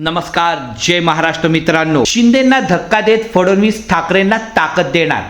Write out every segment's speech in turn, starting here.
नमस्कार जय महाराष्ट्र मित्रांनो. शिंदेना धक्का देत फडणवीस ठाकरेंना ताकद देणार.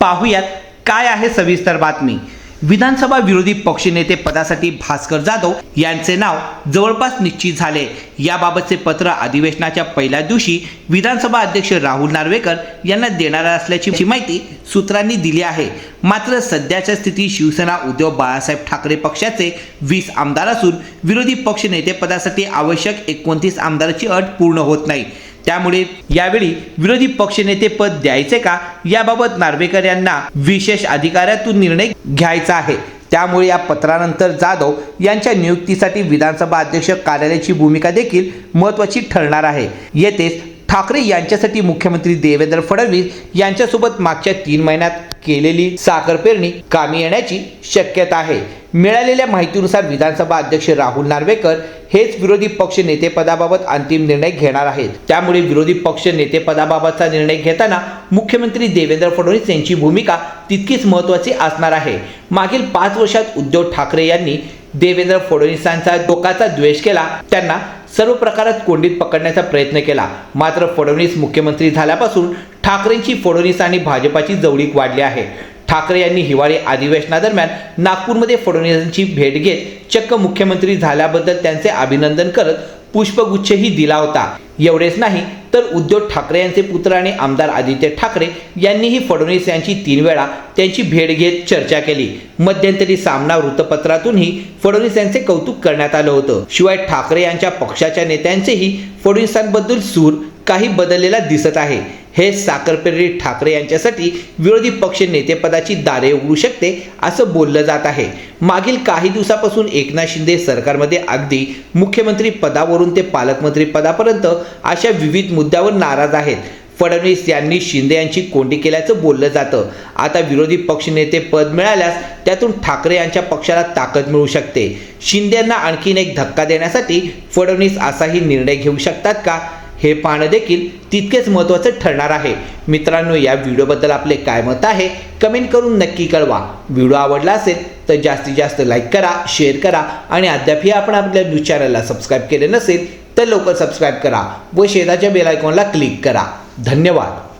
पाहूयात काय आहे सविस्तर बातमी. विधानसभा विरोधी पक्षनेते पदासाठी भास्कर जाधव यांचे नाव जवळपास निश्चित झाले. याबाबतचे पत्र अधिवेशनाच्या पहिल्या दिवशी विधानसभा अध्यक्ष राहुल नार्वेकर यांना देणार असल्याची माहिती सूत्रांनी दिली आहे. मात्र सध्याच्या स्थितीत शिवसेना उद्धव बाळासाहेब ठाकरे पक्षाचे वीस आमदार असून विरोधी पक्ष नेतेपदासाठी आवश्यक एकोणतीस आमदाराची अट पूर्ण होत नाही. त्यामुळे यावेळी विरोधी पक्षनेते पद द्यायचे का? याबाबत नार्वेकर यांना विशेष अधिकाऱ्यातून निर्णय घ्यायचा आहे. त्यामुळे या पत्रानंतर जाधव यांच्या नियुक्तीसाठी विधानसभा अध्यक्ष कार्यालयाची भूमिका देखील महत्त्वाची ठरणार आहे. येथेच ठाकरे यांच्यासाठी मुख्यमंत्री देवेंद्र फडणवीस यांच्यासोबत मागच्या तीन महिन्यात केलेली साखर पेरणी कामी येण्याची शक्यता आहे. मिळालेल्या माहितीनुसार विधानसभा अध्यक्ष राहुल नार्वेकर हेच विरोधी पक्ष नेतेपदाबाबत अंतिम निर्णय घेणार आहेत. त्यामुळे विरोधी पक्ष नेतेपदाबाबतचा निर्णय घेताना मुख्यमंत्री देवेंद्र फडणवीस यांची भूमिका तितकीच महत्त्वाची असणार आहे. मागील पाच वर्षात उद्धव ठाकरे यांनी देवेंद्र फडणवीसांचा टोकाचा द्वेष केला. त्यांना सर्व प्रकारात कोंडीत पकडण्याचा प्रयत्न केला. मात्र फडणवीस मुख्यमंत्री झाल्यापासून ठाकरेंची फडणवीस आणि भाजपाची जवळीक वाढली आहे. ठाकरे यांनी हिवाळी अधिवेशनादरम्यान नागपूरमध्ये फडणवीसांची भेट घेत चक्क मुख्यमंत्री झाल्याबद्दल त्यांचे अभिनंदन करत पुष्पगुच्छही दिला होता. एवढेच नाही तर उद्धव ठाकरे यांचे पुत्र आणि आमदार आदित्य ठाकरे यांनीही फडणवीस यांची तीन वेळा त्यांची भेट घेत चर्चा केली. मध्यंतरी सामना वृत्तपत्रातूनही फडणवीस यांचे कौतुक करण्यात आलं होतं. शिवाय ठाकरे यांच्या पक्षाच्या नेत्यांचेही फडणवीसांबद्दल सूर काही बदललेला दिसत आहे. हे साखरपेरी ठाकरे यांच्यासाठी विरोधी पक्ष नेतेपदाची दारे उघडू शकते असं बोललं जात आहे. मागील काही दिवसापासून एकनाथ शिंदे सरकारमध्ये अगदी मुख्यमंत्री पदावरून ते पालकमंत्री पदापर्यंत अशा विविध मुद्द्यावर नाराज आहेत. फडणवीस यांनी शिंदे यांची कोंडी केल्याचं बोललं जातं. आता विरोधी पक्षनेते पद मिळाल्यास त्यातून ठाकरे यांच्या पक्षाला ताकद मिळू शकते. शिंदे यांना आणखीन एक धक्का देण्यासाठी फडणवीस असाही निर्णय घेऊ शकतात का? हे पाहणं देखील तितकेच महत्त्वाचं ठरणार आहे. मित्रांनो या व्हिडिओबद्दल आपले काय मत आहे? कमेंट करून नक्की कळवा. व्हिडिओ आवडला असेल तर जास्तीत जास्त लाईक करा शेअर करा आणि अद्यापही आपण आपल्या न्यूज चॅनलला सबस्क्राईब केले नसेल तर लवकर सबस्क्राईब करा व शेजारच्या बेल आयकॉनला क्लिक करा. धन्यवाद.